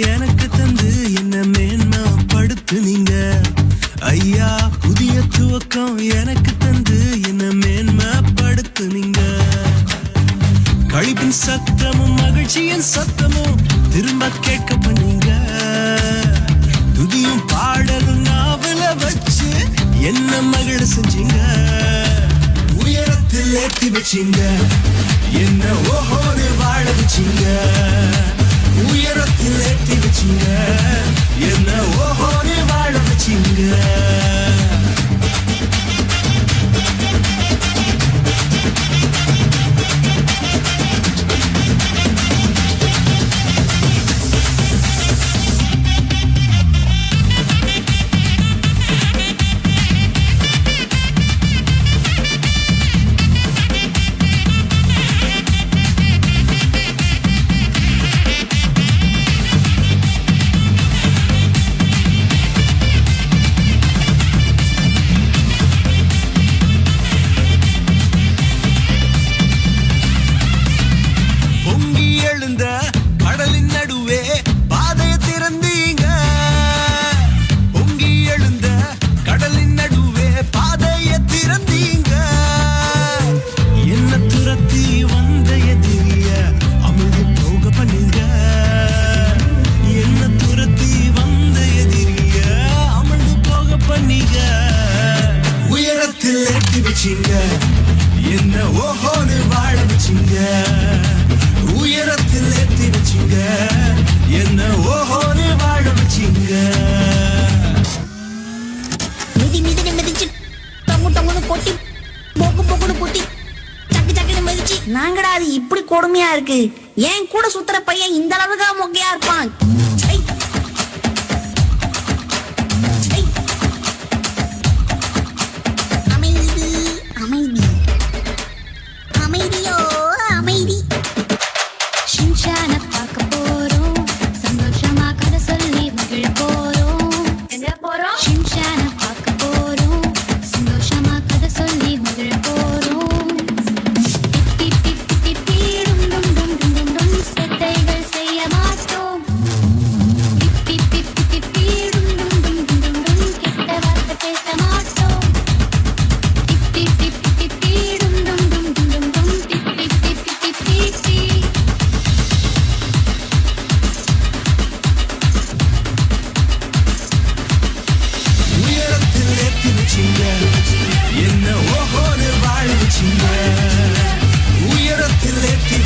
எனக்கு தந்து என்ன மேன்மா படுத்து நீங்க ஐயா புதிய துவக்கம் எனக்கு தந்து என்ன மேன்மா படுத்து நீங்க கழிப்பின் சத்தமும் மகிழ்ச்சியின் சத்தமும் திரும்ப கேட்க பண்ணீங்க துதியும் பாடலும் நாவல வச்சு என்ன மகிழ செஞ்சீங்க? உயரத்தில் ஏற்றி வச்சீங்க. என்ன ஓஹோன்னு வாழ வச்சீங்க. We are a collective. உயரத்தில் எட்டி வச்சீங்க. என்ன ஓஹோன்னு வாழ வச்சீங்க. உயரத்தில் ஏத்தி வச்சீங்க. என்ன ஓஹோன்னு வாழ வச்சீங்க. மிதி மிதின்னு மிதிச்சு டொங்கு டொங்குன்னு கொட்டி போக்கு போக்குன்னு கொட்டி சக்கு சக்குன்னு மிதிச்சு. நாங்கடா அது இப்படி கொடுமையா இருக்கு. ஏன் கூட சுத்துற பையன் இந்த அளவுக்கு மொக்கையா இருப்பான். மாத்தி வச்சிங்க என்ன ஓஹோன்னு வாழ் வச்சிங்க உயரத்தில் ஏற்றி